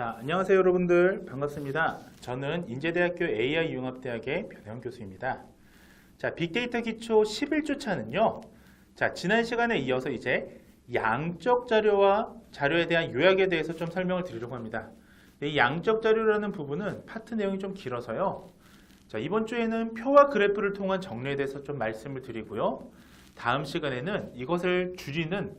자, 안녕하세요 여러분들 반갑습니다. 저는 인제대학교 AI융합대학의 변형 교수입니다. 자, 빅데이터 기초 11주차는요. 자, 지난 시간에 이어서 이제 양적 자료와 자료에 대한 요약에 대해서 좀 설명을 드리려고 합니다. 이 양적 자료라는 부분은 파트 내용이 좀 길어서요. 자, 이번 주에는 표와 그래프를 통한 정리에 대해서 좀 말씀을 드리고요. 다음 시간에는 이것을 줄이는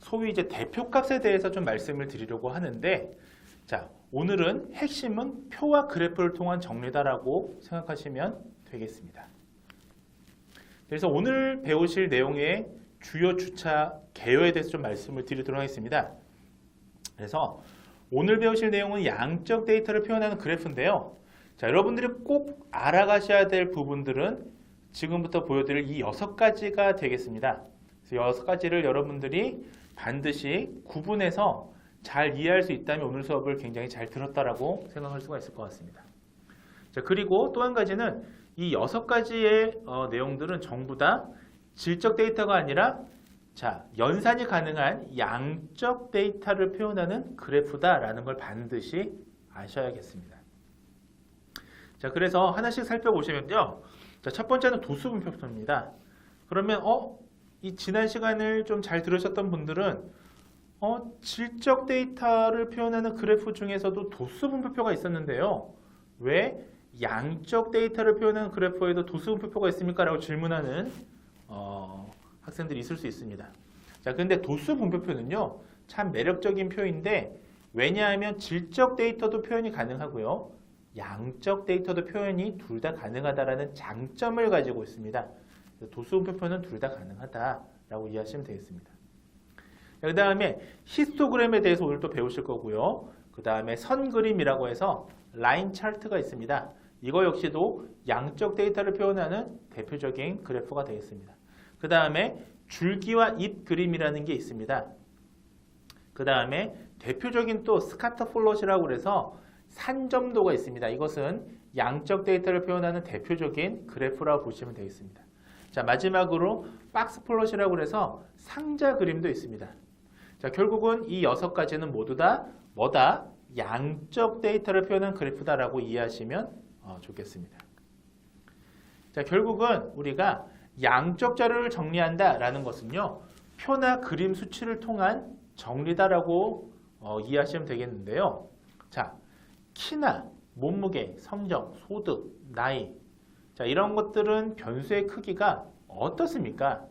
소위 이제 대표값에 대해서 좀 말씀을 드리려고 하는데 자, 오늘은 핵심은 표와 그래프를 통한 정리다라고 생각하시면 되겠습니다. 그래서 오늘 배우실 내용의 주요 주차 개요에 대해서 좀 말씀을 드리도록 하겠습니다. 그래서 오늘 배우실 내용은 양적 데이터를 표현하는 그래프인데요. 자, 여러분들이 꼭 알아가셔야 될 부분들은 지금부터 보여드릴 이 여섯 가지가 되겠습니다. 그래서 여섯 가지를 여러분들이 반드시 구분해서 잘 이해할 수 있다면 오늘 수업을 굉장히 잘 들었다라고 생각할 수가 있을 것 같습니다. 자, 그리고 또 한 가지는 이 여섯 가지의 어, 내용들은 전부 다 질적 데이터가 아니라 자, 연산이 가능한 양적 데이터를 표현하는 그래프다라는 걸 반드시 아셔야겠습니다. 자, 그래서 하나씩 살펴보시면요. 자, 첫 번째는 도수 분표입니다. 그러면 어, 이 지난 시간을 좀 잘 들으셨던 분들은 어, 질적 데이터를 표현하는 그래프 중에서도 도수 분표표가 있었는데요. 왜 양적 데이터를 표현하는 그래프에도 도수 분표표가 있습니까? 라고 질문하는 어, 학생들이 있을 수 있습니다. 자, 근데 도수 분표표는요, 참 매력적인 표인데, 왜냐하면 질적 데이터도 표현이 가능하고요, 양적 데이터도 표현이 둘 다 가능하다라는 장점을 가지고 있습니다. 도수 분표표는 둘 다 가능하다라고 이해하시면 되겠습니다. 그 다음에 히스토그램에 대해서 오늘 또 배우실 거고요. 그 다음에 선 그림이라고 해서 라인 차트가 있습니다. 이거 역시도 양적 데이터를 표현하는 대표적인 그래프가 되겠습니다. 그 다음에 줄기와 잎 그림이라는 게 있습니다. 그 다음에 대표적인 또 스카터 플롯이라고 해서 산점도가 있습니다. 이것은 양적 데이터를 표현하는 대표적인 그래프라고 보시면 되겠습니다. 자 마지막으로 박스 플롯이라고 해서 상자 그림도 있습니다. 자 결국은 이 여섯 가지는 모두 다 뭐다? 양적 데이터를 표현한 그래프다라고 이해하시면 어, 좋겠습니다. 자 결국은 우리가 양적 자료를 정리한다라는 것은요 표나 그림 수치를 통한 정리다라고 어, 이해하시면 되겠는데요. 자 키나 몸무게, 성적, 소득, 나이 자 이런 것들은 변수의 크기가 어떻습니까?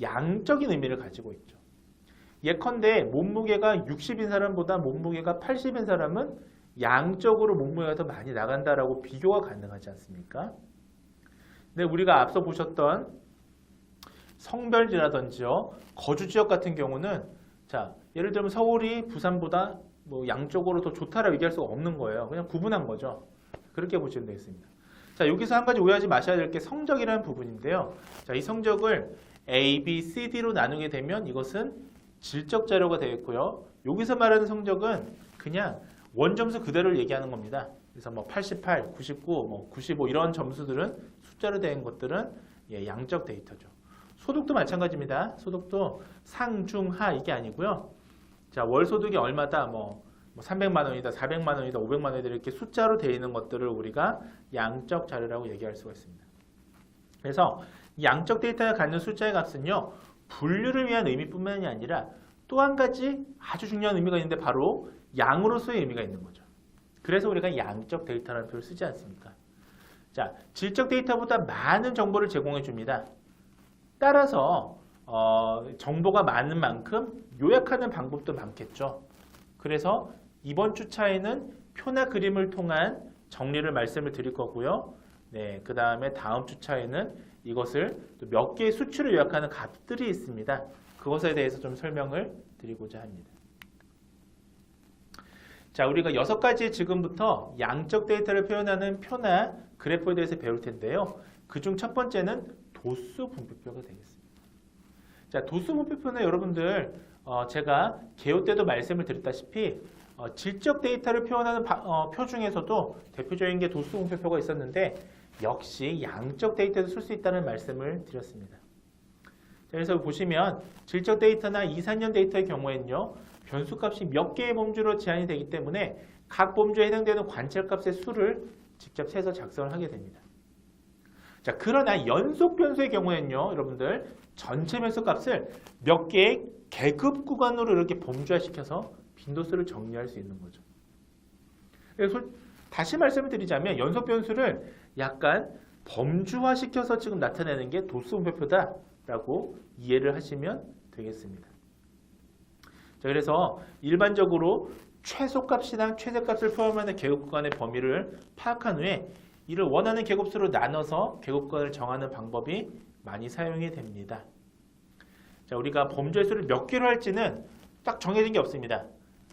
양적인 의미를 가지고 있죠. 예컨대 몸무게가 60인 사람보다 몸무게가 80인 사람은 양적으로 몸무게가 더 많이 나간다라고 비교가 가능하지 않습니까? 근데 우리가 앞서 보셨던 성별지라든지요 거주 지역 같은 경우는 자 예를 들면 서울이 부산보다 뭐 양적으로 더 좋다라고 얘기할 수가 없는 거예요. 그냥 구분한 거죠. 그렇게 보시면 되겠습니다. 자 여기서 한 가지 오해하지 마셔야 될 게 성적이라는 부분인데요. 자이 성적을 A, B, C, D로 나누게 되면 이것은 질적 자료가 되겠고요. 여기서 말하는 성적은 그냥 원점수 그대로를 얘기하는 겁니다. 그래서 뭐 88, 99, 뭐 95 이런 점수들은 숫자로 된 것들은 예, 양적 데이터죠. 소득도 마찬가지입니다. 소득도 상, 중, 하 이게 아니고요. 자, 월 소득이 얼마다 뭐, 뭐 300만 원이다, 400만 원이다, 500만 원이다 이렇게 숫자로 되어 있는 것들을 우리가 양적 자료라고 얘기할 수가 있습니다. 그래서 양적 데이터가 갖는 숫자의 값은요. 분류를 위한 의미뿐만이 아니라 또 한 가지 아주 중요한 의미가 있는데 바로 양으로서의 의미가 있는 거죠. 그래서 우리가 양적 데이터라는 표현을 쓰지 않습니까? 자, 질적 데이터보다 많은 정보를 제공해 줍니다. 따라서 어, 정보가 많은 만큼 요약하는 방법도 많겠죠. 그래서 이번 주차에는 표나 그림을 통한 정리를 말씀을 드릴 거고요. 네, 그 다음에 다음 주차에는 이것을 또 몇 개의 수치를 요약하는 값들이 있습니다. 그것에 대해서 좀 설명을 드리고자 합니다. 자, 우리가 여섯 가지 지금부터 양적 데이터를 표현하는 표나 그래프에 대해서 배울 텐데요. 그중 첫 번째는 도수 분표표가 되겠습니다. 자, 도수 분표표는 여러분들 어, 제가 개요 때도 말씀을 드렸다시피 어, 질적 데이터를 표현하는 바, 어, 표 중에서도 대표적인 게 도수 분표표가 있었는데 역시 양적 데이터도 쓸 수 있다는 말씀을 드렸습니다. 자, 그래서 보시면 질적 데이터나 2, 3년 데이터의 경우에는요. 변수값이 몇 개의 범주로 제한이 되기 때문에 각 범주에 해당되는 관찰값의 수를 직접 세서 작성을 하게 됩니다. 자, 그러나 연속 변수의 경우에는요, 여러분들 전체 변수 값을 몇 개의 계급 구간으로 이렇게 범주화시켜서 빈도수를 정리할 수 있는 거죠. 그래서 다시 말씀을 드리자면 연속 변수를 약간 범주화시켜서 지금 나타내는 게 도수분표표다라고 이해를 하시면 되겠습니다. 자, 그래서 일반적으로 최소값이랑 최대값을 포함하는 계급 구간의 범위를 파악한 후에 이를 원하는 계급수로 나눠서 계급구간을 정하는 방법이 많이 사용이 됩니다. 자, 우리가 범주의 수를 몇 개로 할지는 딱 정해진 게 없습니다.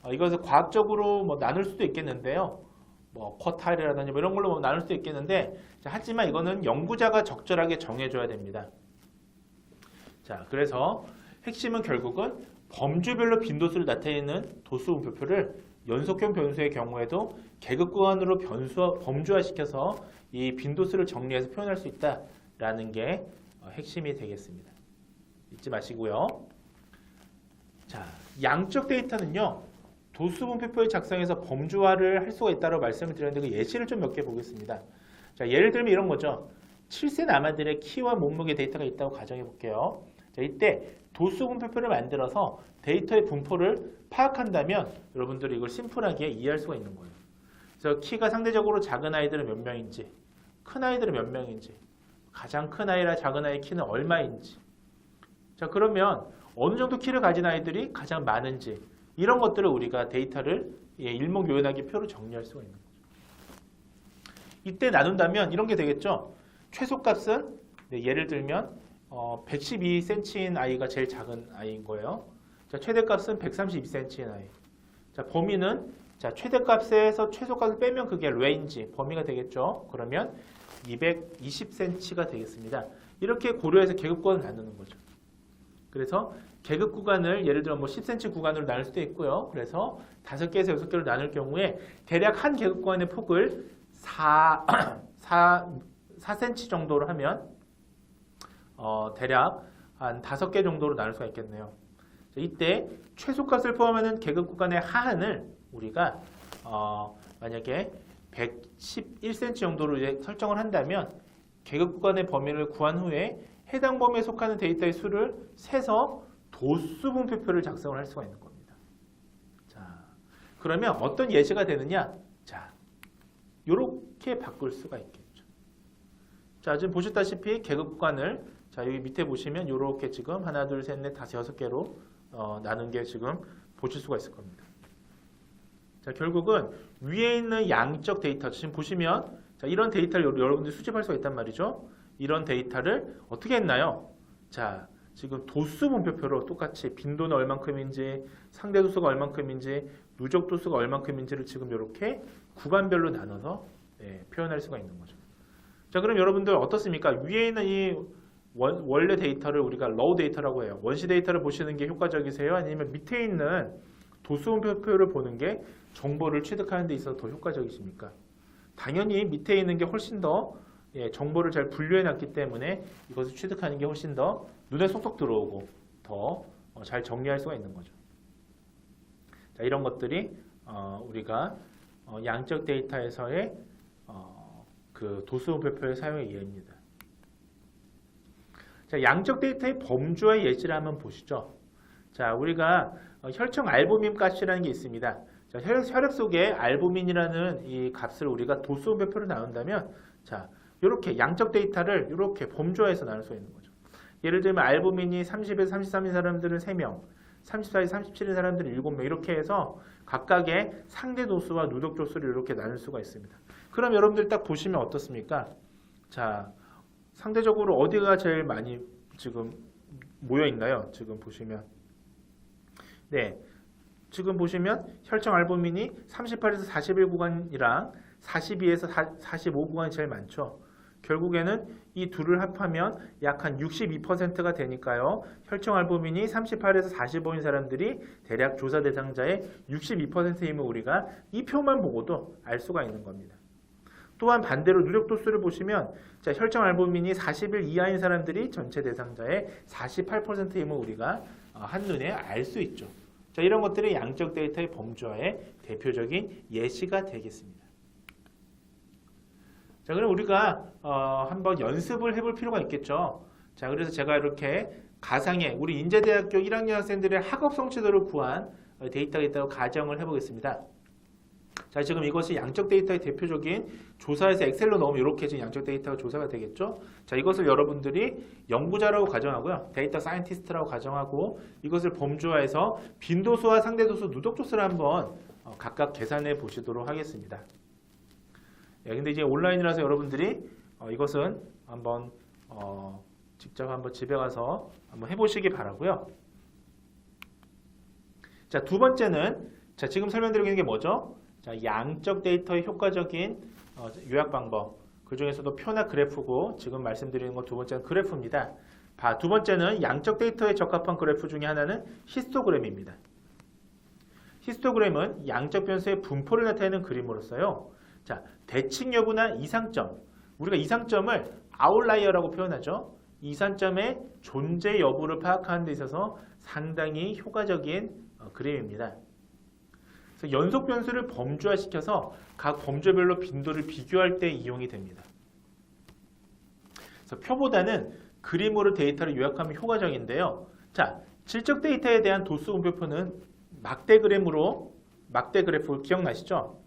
어, 이것을 과학적으로 뭐 나눌 수도 있겠는데요. 뭐 쿼타일이라든지 뭐 이런 걸로 뭐 나눌 수도 있겠는데 자, 하지만 이거는 연구자가 적절하게 정해줘야 됩니다. 자, 그래서 핵심은 결국은 범주별로 빈도수를 나타내는 도수분표표를 연속형 변수의 경우에도 계급 구간으로 변수 범주화시켜서 이 빈도수를 정리해서 표현할 수 있다라는 게 어, 핵심이 되겠습니다. 잊지 마시고요. 자, 양적 데이터는요. 도수분표표의 작성에서 범주화를 할 수가 있다고 말씀을 드렸는데 그 예시를 좀 몇 개 보겠습니다. 자, 예를 들면 이런 거죠. 7세 남아들의 키와 몸무게 데이터가 있다고 가정해 볼게요. 자, 이때 도수분표표를 만들어서 데이터의 분포를 파악한다면 여러분들이 이걸 심플하게 이해할 수가 있는 거예요. 그래서 키가 상대적으로 작은 아이들은 몇 명인지, 큰 아이들은 몇 명인지, 가장 큰 아이라 작은 아이의 키는 얼마인지. 자, 그러면 어느 정도 키를 가진 아이들이 가장 많은지 이런 것들을 우리가 데이터를 예, 일목요연하게 표로 정리할 수가 있는 거죠. 이때 나눈다면 이런 게 되겠죠. 최소값은 네, 예를 들면 어, 112cm인 아이가 제일 작은 아이인 거예요. 자, 최대값은 132cm인 아이. 자, 범위는 자, 최대값에서 최소값을 빼면 그게 레인지 범위가 되겠죠. 그러면 220cm가 되겠습니다. 이렇게 고려해서 계급구간을 나누는 거죠. 그래서 계급 구간을 예를 들어 뭐 10cm 구간으로 나눌 수도 있고요. 그래서 5개에서 6개로 나눌 경우에 대략 한 계급 구간의 폭을 4, 4, 4cm 정도로 하면 어, 대략 한 5개 정도로 나눌 수가 있겠네요. 자, 이때 최소값을 포함하는 계급 구간의 하한을 우리가 어, 만약에 111cm 정도로 이제 설정을 한다면 계급 구간의 범위를 구한 후에 해당 범위에 속하는 데이터의 수를 세서 도수분표표를 작성을 할 수가 있는 겁니다. 자, 그러면 어떤 예시가 되느냐? 자, 이렇게 바꿀 수가 있겠죠. 자, 지금 보셨다시피 계급 구간을 자 여기 밑에 보시면 이렇게 지금 하나, 둘, 셋, 넷, 다섯, 여섯 개로 어, 나눈 게 지금 보실 수가 있을 겁니다. 자, 결국은 위에 있는 양적 데이터 지금 보시면 자, 이런 데이터를 여러분들이 수집할 수가 있단 말이죠. 이런 데이터를 어떻게 했나요? 자, 지금 도수 분표표로 똑같이 빈도는 얼만큼인지 상대 도수가 얼만큼인지 누적 도수가 얼만큼인지를 지금 이렇게 구간별로 나눠서 예, 표현할 수가 있는 거죠. 자, 그럼 여러분들 어떻습니까? 위에 있는 이 원, 원래 데이터를 우리가 로우 데이터라고 해요. 원시 데이터를 보시는 게 효과적이세요? 아니면 밑에 있는 도수분표표를 보는 게 정보를 취득하는 데 있어서 더 효과적이십니까? 당연히 밑에 있는 게 훨씬 더 예, 정보를 잘 분류해 놨기 때문에 이것을 취득하는 게 훨씬 더 눈에 쏙쏙 들어오고 더 잘 정리할 수가 있는 거죠. 자, 이런 것들이 어, 우리가 어, 양적 데이터에서의 어, 그 도수분표표의 사용의 이해입니다. 자, 양적 데이터의 범주와 예시를 한번 보시죠. 자, 우리가 어, 혈청 알부민 값이라는 게 있습니다. 자, 혈액, 혈액 속에 알부민이라는 이 값을 우리가 도수분표표로 나눈다면, 자, 이렇게 양적 데이터를 이렇게 범주화해서 나눌 수 있는 거죠. 예를 들면 알부민이 30에서 33인 사람들은 3명, 34에서 37인 사람들은 7명 이렇게 해서 각각의 상대 도수와 누적 도수를 이렇게 나눌 수가 있습니다. 그럼 여러분들 딱 보시면 어떻습니까? 자, 상대적으로 어디가 제일 많이 지금 모여 있나요? 지금 보시면 네. 지금 보시면 혈청 알부민이 38에서 41 구간이랑 42에서 45 구간이 제일 많죠. 결국에는 이 둘을 합하면 약 한 62%가 되니까요. 혈청 알부민이 38에서 45인 사람들이 대략 조사 대상자의 62%임을 우리가 이 표만 보고도 알 수가 있는 겁니다. 또한 반대로 누적 도수를 보시면 자, 혈청 알부민이 40일 이하인 사람들이 전체 대상자의 48%임을 우리가 어, 한눈에 알 수 있죠. 자, 이런 것들이 양적 데이터의 범주화의 대표적인 예시가 되겠습니다. 자, 그럼 우리가 어, 한번 연습을 해볼 필요가 있겠죠. 자, 그래서 제가 이렇게 가상의 우리 인제대학교 1학년 학생들의 학업 성취도를 구한 어, 데이터가 있다고 가정을 해보겠습니다. 자, 지금 이것이 양적 데이터의 대표적인 조사에서 엑셀로 넣으면 이렇게 지금 양적 데이터가 조사가 되겠죠. 자, 이것을 여러분들이 연구자라고 가정하고요. 데이터 사이언티스트라고 가정하고 이것을 범주화해서 빈도수와 상대도수 누적조수를 한번 어, 각각 계산해 보시도록 하겠습니다. 예, 근데 이제 온라인이라서 여러분들이 어, 이것은 한번 어, 직접 한번 집에 가서 한번 해보시기 바라고요. 자, 두 번째는 자, 지금 설명드리고 있는 게 뭐죠? 자, 양적 데이터의 효과적인 어, 요약 방법. 그 중에서도 표나 그래프고 지금 말씀드리는 건 두 번째는 그래프입니다. 봐, 두 번째는 양적 데이터에 적합한 그래프 중에 하나는 히스토그램입니다. 히스토그램은 양적 변수의 분포를 나타내는 그림으로서요. 자, 대칭 여부나 이상점. 우리가 이상점을 아웃라이어라고 표현하죠. 이상점의 존재 여부를 파악하는 데 있어서 상당히 효과적인 어, 그림입니다. 그래서 연속 변수를 범주화시켜서 각 범주별로 빈도를 비교할 때 이용이 됩니다. 그래서 표보다는 그림으로 데이터를 요약하면 효과적인데요. 자, 질적 데이터에 대한 도수 분표표는 막대 그램으로 막대 그래프 기억나시죠?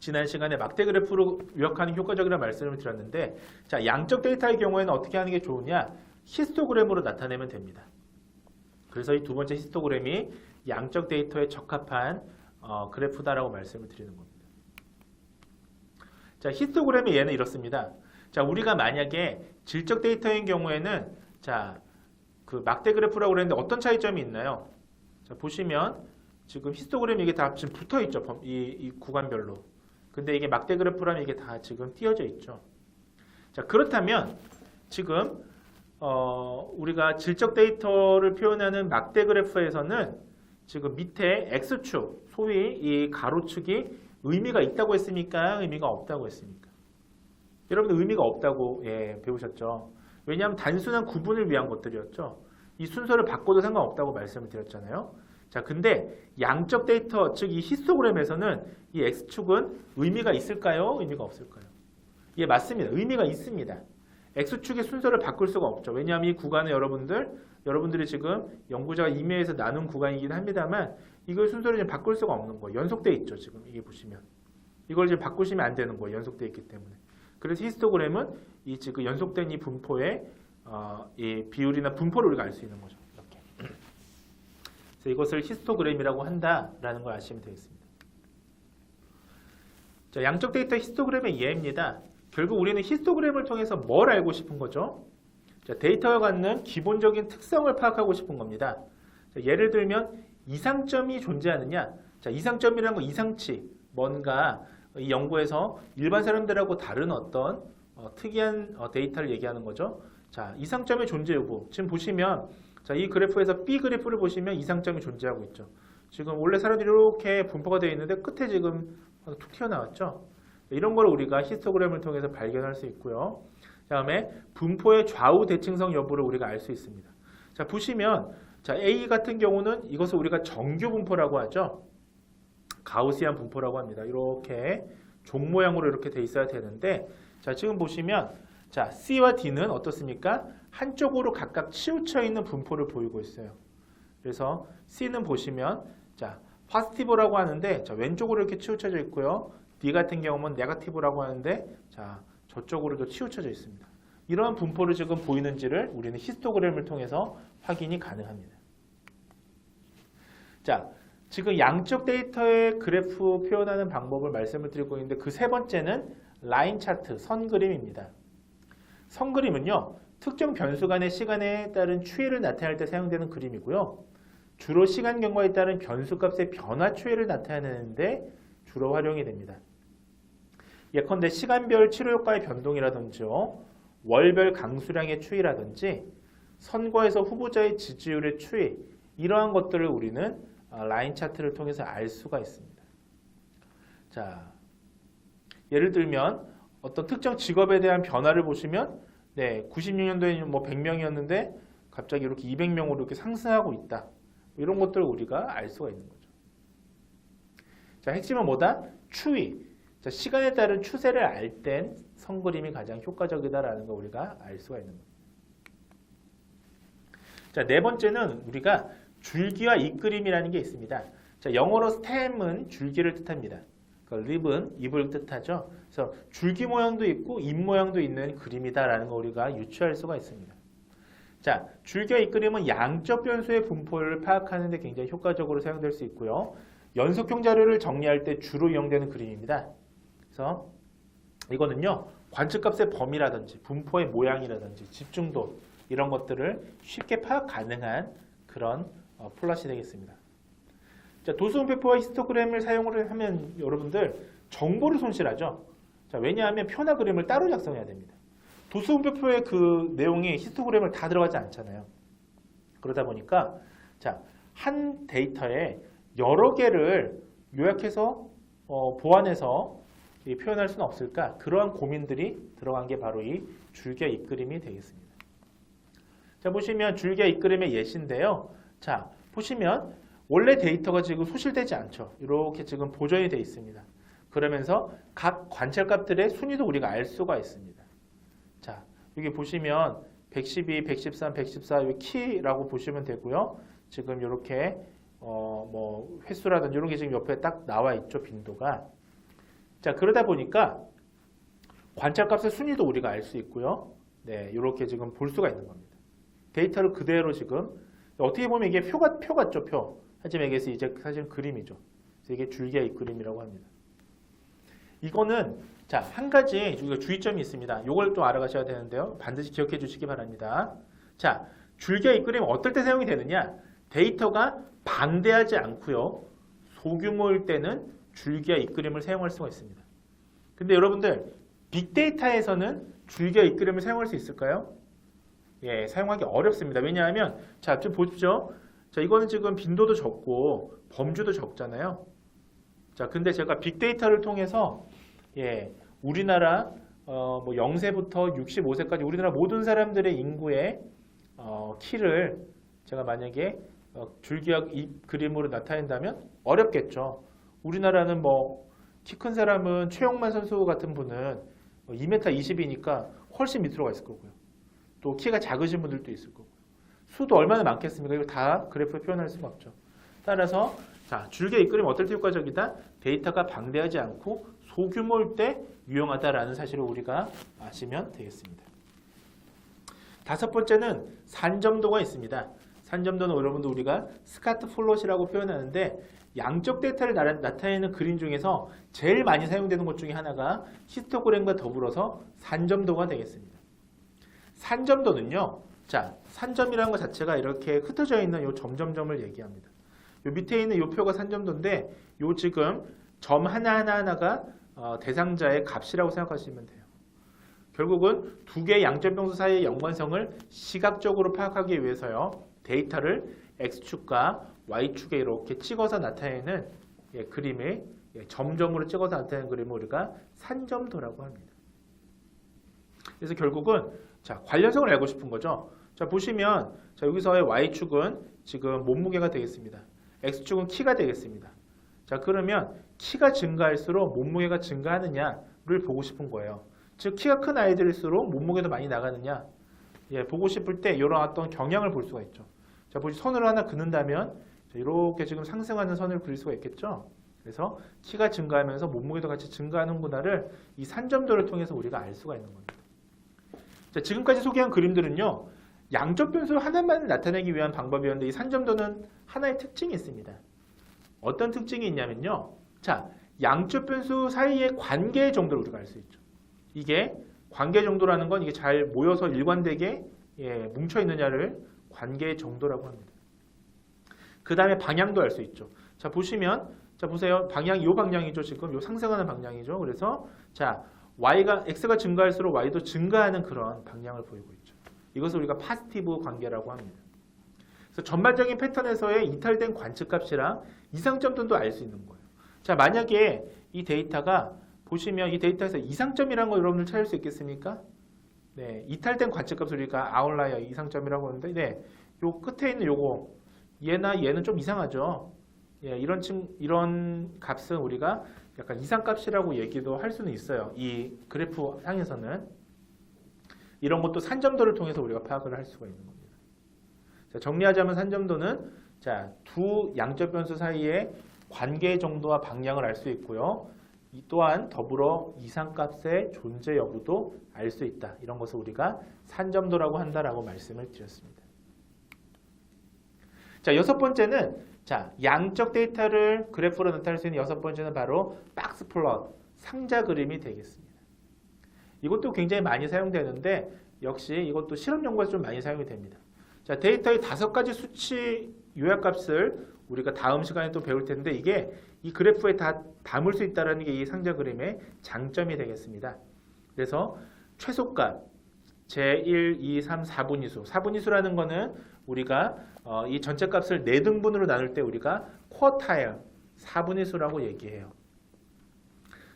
지난 시간에 막대 그래프로 요약하는 게 효과적이라는 말씀을 드렸는데 자, 양적 데이터의 경우에는 어떻게 하는 게 좋으냐? 히스토그램으로 나타내면 됩니다. 그래서 이 두 번째 히스토그램이 양적 데이터에 적합한 어, 그래프다라고 말씀을 드리는 겁니다. 자, 히스토그램의 예는 이렇습니다. 자, 우리가 만약에 질적 데이터인 경우에는 자, 그 막대 그래프라고 그랬는데 어떤 차이점이 있나요? 자, 보시면 지금 히스토그램 이게 다 지금 붙어 있죠. 범- 이, 이 구간별로. 근데 이게 막대 그래프라면 이게 다 지금 띄어져 있죠. 자, 그렇다면 지금 어, 우리가 질적 데이터를 표현하는 막대 그래프에서는 지금 밑에 x축, 소위 이 가로축이 의미가 있다고 했습니까? 의미가 없다고 했습니까? 여러분들 의미가 없다고 예, 배우셨죠? 왜냐하면 단순한 구분을 위한 것들이었죠. 이 순서를 바꿔도 상관없다고 말씀을 드렸잖아요. 자, 근데 양적 데이터, 즉 이 히스토그램에서는 이 x축은 의미가 있을까요? 의미가 없을까요? 예, 맞습니다. 의미가 있습니다. x축의 순서를 바꿀 수가 없죠. 왜냐하면 이 구간은 여러분들, 여러분들이 지금 연구자가 임의해서 나눈 구간이긴 합니다만 이걸 순서를 지금 바꿀 수가 없는 거예요. 연속돼 있죠. 지금 이게 보시면. 이걸 지금 바꾸시면 안 되는 거예요. 연속돼 있기 때문에. 그래서 히스토그램은 이 지금 연속된 이 분포의 어, 이 비율이나 분포를 우리가 알 수 있는 거죠. 그래서 이것을 히스토그램이라고 한다라는 걸 아시면 되겠습니다. 자, 양적 데이터 히스토그램의 이해입니다. 결국 우리는 히스토그램을 통해서 뭘 알고 싶은 거죠? 자, 데이터가 갖는 기본적인 특성을 파악하고 싶은 겁니다. 자, 예를 들면 이상점이 존재하느냐? 자, 이상점이라는 건 이상치, 뭔가 이 연구에서 일반 사람들하고 다른 어떤 어, 특이한 어, 데이터를 얘기하는 거죠. 자, 이상점의 존재 여부. 지금 보시면 자, 이 그래프에서 B 그래프를 보시면 이상점이 존재하고 있죠. 지금 원래 사람들이 이렇게 분포가 되어 있는데 끝에 지금 툭 튀어나왔죠. 이런 걸 우리가 히스토그램을 통해서 발견할 수 있고요. 다음에 분포의 좌우 대칭성 여부를 우리가 알 수 있습니다. 자, 보시면 자, A 같은 경우는 이것을 우리가 정규 분포라고 하죠. 가우시안 분포라고 합니다. 이렇게 종 모양으로 이렇게 돼 있어야 되는데 자, 지금 보시면 자, C와 D는 어떻습니까? 한쪽으로 각각 치우쳐 있는 분포를 보이고 있어요. 그래서 C는 보시면 자, 파스티브라고 하는데 자, 왼쪽으로 이렇게 치우쳐져 있고요. D 같은 경우는 네가티브라고 하는데 자, 저쪽으로도 치우쳐져 있습니다. 이러한 분포를 지금 보이는지를 우리는 히스토그램을 통해서 확인이 가능합니다. 자, 지금 양적 데이터의 그래프 표현하는 방법을 말씀을 드리고 있는데 그 세 번째는 라인 차트, 선 그림입니다. 선 그림은요, 특정 변수 간의 시간에 따른 추이를 나타낼 때 사용되는 그림이고요. 주로 시간 경과에 따른 변수값의 변화 추이를 나타내는데 주로 활용이 됩니다. 예컨대 시간별 치료 효과의 변동이라든지요, 월별 강수량의 추이라든지 선거에서 후보자의 지지율의 추이 이러한 것들을 우리는 어, 라인 차트를 통해서 알 수가 있습니다. 자, 예를 들면 어떤 특정 직업에 대한 변화를 보시면 네, 96년도에는 뭐 100명이었는데 갑자기 이렇게 200명으로 이렇게 상승하고 있다. 이런 것들을 우리가 알 수가 있는 거죠. 자, 핵심은 뭐다? 추이. 자, 시간에 따른 추세를 알 땐 선그림이 가장 효과적이다라는 거 우리가 알 수가 있는 거예요. 자, 네 번째는 우리가 줄기와 잎그림이라는 게 있습니다. 자, 영어로 stem은 줄기를 뜻합니다. 그 립은 잎을 뜻하죠. 그래서 줄기 모양도 있고 잎 모양도 있는 그림이다라는 거 우리가 유추할 수가 있습니다. 자, 줄기와 잎 그림은 양적 변수의 분포를 파악하는 데 굉장히 효과적으로 사용될 수 있고요. 연속형 자료를 정리할 때 주로 이용되는 그림입니다. 그래서 이거는요. 관측값의 범위라든지 분포의 모양이라든지 집중도 이런 것들을 쉽게 파악 가능한 그런 어, 플롯이 되겠습니다. 자, 도수분배표와 히스토그램을 사용을 하면 여러분들 정보를 손실하죠. 자, 왜냐하면 표나 그림을 따로 작성해야 됩니다. 도수분배표의 그 내용이 히스토그램을 다 들어가지 않잖아요. 그러다 보니까 자, 한 데이터에 여러 개를 요약해서 어, 보완해서 이 표현할 수는 없을까? 그러한 고민들이 들어간 게 바로 이 줄기와 잎그림이 되겠습니다. 자, 보시면 줄기와 잎그림의 예시인데요. 자, 보시면 원래 데이터가 지금 소실되지 않죠. 이렇게 지금 보존이 되어 있습니다. 그러면서 각 관찰값들의 순위도 우리가 알 수가 있습니다. 자, 여기 보시면 112, 113, 114 여기 키라고 보시면 되고요. 지금 이렇게 어, 뭐 횟수라든지 이런 게 지금 옆에 딱 나와 있죠. 빈도가. 자, 그러다 보니까 관찰값의 순위도 우리가 알 수 있고요. 네, 이렇게 지금 볼 수가 있는 겁니다. 데이터를 그대로 지금 어떻게 보면 이게 표, 같, 표 같죠, 표. 하지만 이게 이제 사실 그림이죠. 그래서 이게 줄기와 잎 그림이라고 합니다. 이거는 자, 한 가지 주의점이 있습니다. 이걸 좀 알아가셔야 되는데요. 반드시 기억해 주시기 바랍니다. 자, 줄기와 잎 그림은 어떨 때 사용이 되느냐? 데이터가 방대하지 않고요. 소규모일 때는 줄기와 잎 그림을 사용할 수가 있습니다. 근데 여러분들 빅데이터에서는 줄기와 잎 그림을 사용할 수 있을까요? 예, 사용하기 어렵습니다. 왜냐하면 자, 좀 보십시오. 자, 이거는 지금 빈도도 적고 범주도 적잖아요. 자, 근데 제가 빅데이터를 통해서 예, 우리나라 어, 뭐 0세부터 65세까지 우리나라 모든 사람들의 인구의 어, 키를 제가 만약에 어, 줄기와 잎 그림으로 나타낸다면 어렵겠죠. 우리나라는 뭐 키 큰 사람은 최용만 선수 같은 분은 2m 20이니까 훨씬 밑으로 가 있을 거고요. 또 키가 작으신 분들도 있을 거고 수도 얼마나 많겠습니까? 이걸 다 그래프에 표현할 수는 없죠. 따라서 자 줄기와 잎 그림 어떨 때 효과적이다? 데이터가 방대하지 않고 소규모일 때 유용하다라는 사실을 우리가 아시면 되겠습니다. 다섯 번째는 산점도가 있습니다. 산점도는 여러분도 우리가 스카트 플롯이라고 표현하는데 양적 데이터를 나, 나타내는 그림 중에서 제일 많이 사용되는 것 중에 하나가 히스토그램과 더불어서 산점도가 되겠습니다. 산점도는요. 자, 산점이라는 것 자체가 이렇게 흩어져 있는 요 점점점을 얘기합니다. 요 밑에 있는 요 표가 산점도인데 요 지금 점 하나하나 하나가 어, 대상자의 값이라고 생각하시면 돼요. 결국은 두 개의 양점병수 사이의 연관성을 시각적으로 파악하기 위해서요. 데이터를 x축과 y축에 이렇게 찍어서 나타내는 예, 그림을 예, 점점으로 찍어서 나타내는 그림을 우리가 산점도라고 합니다. 그래서 결국은 자 관련성을 알고 싶은 거죠. 자 보시면 자 여기서의 y축은 지금 몸무게가 되겠습니다. x축은 키가 되겠습니다. 자 그러면 키가 증가할수록 몸무게가 증가하느냐를 보고 싶은 거예요. 즉 키가 큰 아이들일수록 몸무게도 많이 나가느냐 예, 보고 싶을 때 이런 어떤 경향을 볼 수가 있죠. 자 보시 선을 하나 그는다면 자, 이렇게 지금 상승하는 선을 그릴 수가 있겠죠. 그래서 키가 증가하면서 몸무게도 같이 증가하는구나를 이 산점도를 통해서 우리가 알 수가 있는 겁니다. 자, 지금까지 소개한 그림들은요. 양적 변수 하나만 나타내기 위한 방법이었는데 이 산점도는 하나의 특징이 있습니다. 어떤 특징이 있냐면요. 자, 양적 변수 사이의 관계 정도를 우리가 알 수 있죠. 이게 관계 정도라는 건 이게 잘 모여서 일관되게 예, 뭉쳐 있느냐를 관계 정도라고 합니다. 그 다음에 방향도 알 수 있죠. 자 보시면 자 보세요 방향 이 방향이죠 지금 요 상승하는 방향이죠. 그래서 자 y가 x가 증가할수록 y도 증가하는 그런 방향을 보이고 있죠. 이것을 우리가 파스티브 관계라고 합니다. 그래서 전반적인 패턴에서의 이탈된 관측값이랑 이상점들도 알 수 있는 거예요. 자 만약에 이 데이터가 보시면 이 데이터에서 이상점이라는 거 여러분들 찾을 수 있겠습니까? 네, 이탈된 관측값을 우리가 아웃라이어 이상점이라고 하는데, 네, 요 끝에 있는 요거 얘나 얘는 좀 이상하죠. 예, 이런 친 이런 값은 우리가 약간 이상값이라고 얘기도 할 수는 있어요. 이 그래프 상에서는 이런 것도 산점도를 통해서 우리가 파악을 할 수가 있는 겁니다. 자, 정리하자면 산점도는 자, 두 양적 변수 사이의 관계 정도와 방향을 알 수 있고요. 이 또한 더불어 이상값의 존재 여부도 알 수 있다. 이런 것을 우리가 산점도라고 한다라고 말씀을 드렸습니다. 자, 여섯 번째는 자, 양적 데이터를 그래프로 나타낼 수 있는 여섯 번째는 바로 박스 플롯, 상자 그림이 되겠습니다. 이것도 굉장히 많이 사용되는데 역시 이것도 실험 연구에서 좀 많이 사용이 됩니다. 자, 데이터의 다섯 가지 수치 요약값을 우리가 다음 시간에 또 배울 텐데 이게 이 그래프에 다 담을 수 있다는 게 이 상자 그림의 장점이 되겠습니다. 그래서 최소값 제1, 2, 3, 4분위수. 4분위수라는 거는 우리가 어, 이 전체 값을 네 등분으로 나눌 때 우리가 쿼타일 4분위수라고 얘기해요.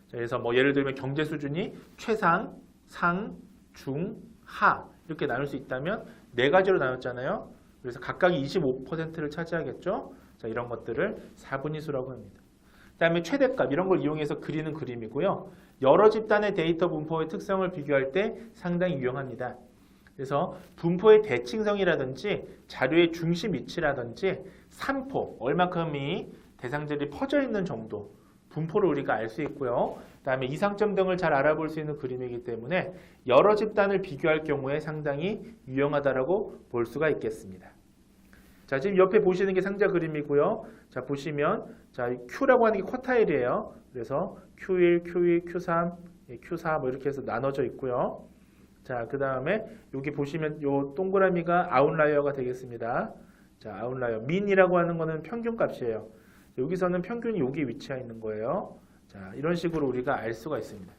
자, 그래서 뭐 예를 들면 경제 수준이 최상, 상, 중, 하 이렇게 나눌 수 있다면 네 가지로 나눴잖아요. 그래서 각각이 25%를 차지하겠죠. 자, 이런 것들을 4분위수라고 합니다. 그 다음에 최대값 이런 걸 이용해서 그리는 그림이고요. 여러 집단의 데이터 분포의 특성을 비교할 때 상당히 유용합니다. 그래서 분포의 대칭성이라든지 자료의 중심 위치라든지 산포 얼마큼이 대상들이 퍼져 있는 정도 분포를 우리가 알 수 있고요. 그 다음에 이상점 등을 잘 알아볼 수 있는 그림이기 때문에 여러 집단을 비교할 경우에 상당히 유용하다라고 볼 수가 있겠습니다. 자, 지금 옆에 보시는 게 상자 그림이고요. 자, 보시면 자, Q라고 하는 게 쿼타일이에요. 그래서 Q1, Q2, Q3, 예, Q4 뭐 이렇게 해서 나눠져 있고요. 자, 그다음에 여기 보시면 요 동그라미가 아웃라이어가 되겠습니다. 자, 아웃라이어 민이라고 하는 거는 평균 값이에요. 여기서는 평균이 여기 위치해 있는 거예요. 자, 이런 식으로 우리가 알 수가 있습니다.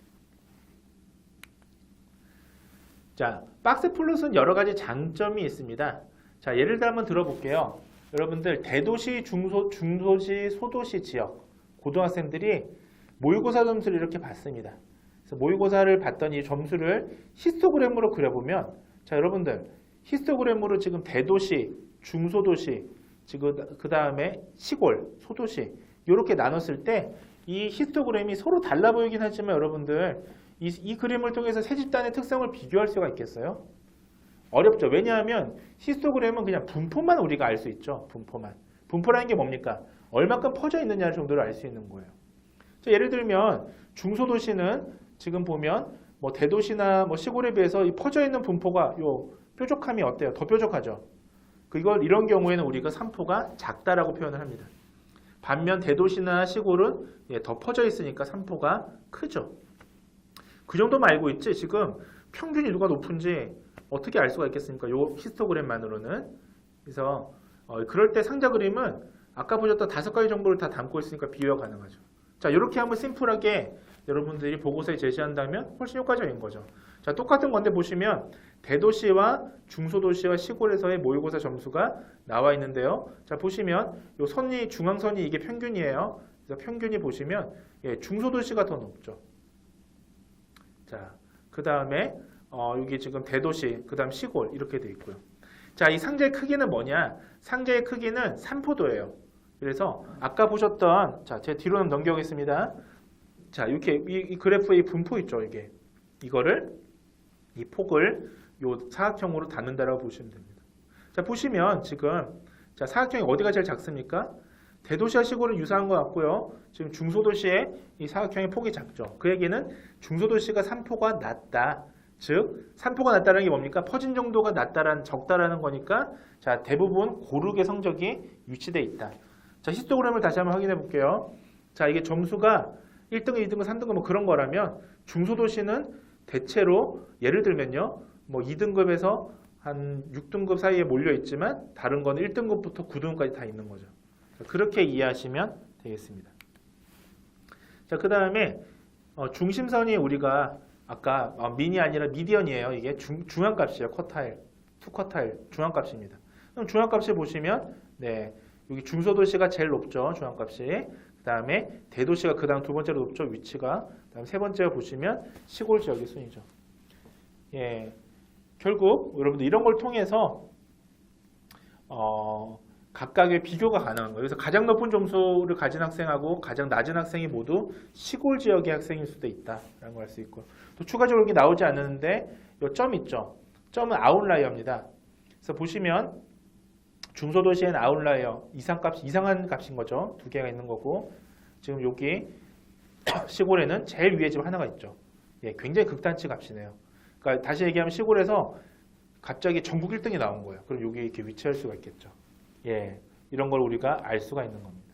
자, 박스 플롯은 여러 가지 장점이 있습니다. 자, 예를 들어 한번 들어볼게요. 여러분들 대도시, 중소, 중도시, 소도시 지역 고등학생들이 모의고사 점수를 이렇게 받습니다. 그래서 모의고사를 봤더니 점수를 히스토그램으로 그려보면 자, 여러분들 히스토그램으로 지금 대도시, 중소도시, 지금 그 다음에 시골, 소도시 이렇게 나눴을 때 이 히스토그램이 서로 달라 보이긴 하지만 여러분들 이, 이 그림을 통해서 세 집단의 특성을 비교할 수가 있겠어요? 어렵죠. 왜냐하면 히스토그램은 그냥 분포만 우리가 알 수 있죠. 분포만. 분포라는 게 뭡니까? 얼마큼 퍼져 있느냐 정도를 알 수 있는 거예요. 자, 예를 들면 중소도시는 지금 보면 뭐 대도시나 뭐 시골에 비해서 이 퍼져 있는 분포가 요 뾰족함이 어때요? 더 뾰족하죠. 그걸 이런 경우에는 우리가 산포가 작다라고 표현을 합니다. 반면 대도시나 시골은 예, 더 퍼져 있으니까 산포가 크죠. 그 정도만 알고 있지 지금 평균이 누가 높은지 어떻게 알 수가 있겠습니까? 요 히스토그램만으로는 그래서 어, 그럴 때 상자 그림은 아까 보셨던 다섯 가지 정보를 다 담고 있으니까 비교가 가능하죠. 자 이렇게 한번 심플하게 여러분들이 보고서에 제시한다면 훨씬 효과적인 거죠. 자 똑같은 건데 보시면 대도시와 중소도시와 시골에서의 모의고사 점수가 나와 있는데요. 자 보시면 요 선이 중앙선이 이게 평균이에요. 그래서 평균이 보시면 예, 중소도시가 더 높죠. 자, 그 다음에 어, 여기 지금 대도시, 그 다음 시골 이렇게 돼 있고요. 자, 이 상자의 크기는 뭐냐? 상자의 크기는 3포도예요. 그래서 아까 보셨던 자, 제 뒤로 는 넘겨보겠습니다. 자, 이렇게 이, 이 그래프의 이 분포 있죠, 이게. 이거를 이 폭을 요 사각형으로 닫는다라고 보시면 됩니다. 자, 보시면 지금 자, 사각형이 어디가 제일 작습니까? 대도시와 시골은 유사한 것 같고요. 지금 중소도시의 이 사각형의 폭이 작죠. 그 얘기는 중소도시가 산포가 낮다. 즉 산포가 낮다는 게 뭡니까? 퍼진 정도가 낮다라는 적다라는 거니까 자 대부분 고르게 성적이 유치돼 있다. 자 히스토그램을 다시 한번 확인해 볼게요. 자 이게 점수가 1등급, 2등급, 3등급 뭐 그런 거라면 중소도시는 대체로 예를 들면요. 뭐 2등급에서 한 6등급 사이에 몰려 있지만 다른 건 1등급부터 9등급까지 다 있는 거죠. 자, 그렇게 이해하시면 되겠습니다. 자, 그 다음에 어, 중심선이 우리가 아까 어, 민이 아니라 미디언이에요. 이게 중, 중앙값이에요. 쿼타일, 투 쿼타일 중앙값입니다. 그럼 중앙값을 보시면 네 여기 중소도시가 제일 높죠. 중앙값이. 그 다음에 대도시가 그 다음 두 번째로 높죠. 위치가. 그 다음 세 번째가 보시면 시골 지역의 순이죠. 예, 결국 여러분들 이런 걸 통해서 어, 각각의 비교가 가능한 거예요. 그래서 가장 높은 점수를 가진 학생하고 가장 낮은 학생이 모두 시골 지역의 학생일 수도 있다라는 걸 알 수 있고 또 추가적으로 이게 나오지 않았는데 이 점 있죠. 점은 아웃라이어입니다. 그래서 보시면 중소도시엔 아웃라이어 이상값 이상한 값인 거죠. 두 개가 있는 거고 지금 여기 시골에는 제일 위에 집 하나가 있죠. 예, 굉장히 극단치 값이네요. 그러니까 다시 얘기하면 시골에서 갑자기 전국 1등이 나온 거예요. 그럼 여기 이렇게 위치할 수가 있겠죠. 예, 이런 걸 우리가 알 수가 있는 겁니다.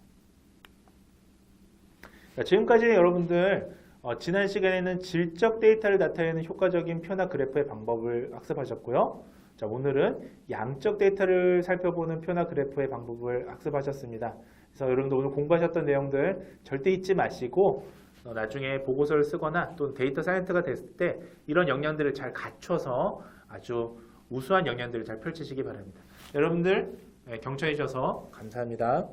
자, 지금까지 여러분들 어, 지난 시간에는 질적 데이터를 나타내는 효과적인 표나 그래프의 방법을 학습하셨고요. 자, 오늘은 양적 데이터를 살펴보는 표나 그래프의 방법을 학습하셨습니다. 그래서 여러분들 오늘 공부하셨던 내용들 절대 잊지 마시고 어, 나중에 보고서를 쓰거나 또는 데이터 사이언트가 됐을 때 이런 역량들을 잘 갖춰서 아주 우수한 역량들을 잘 펼치시기 바랍니다. 여러분들 예, 경청해 주셔서 감사합니다.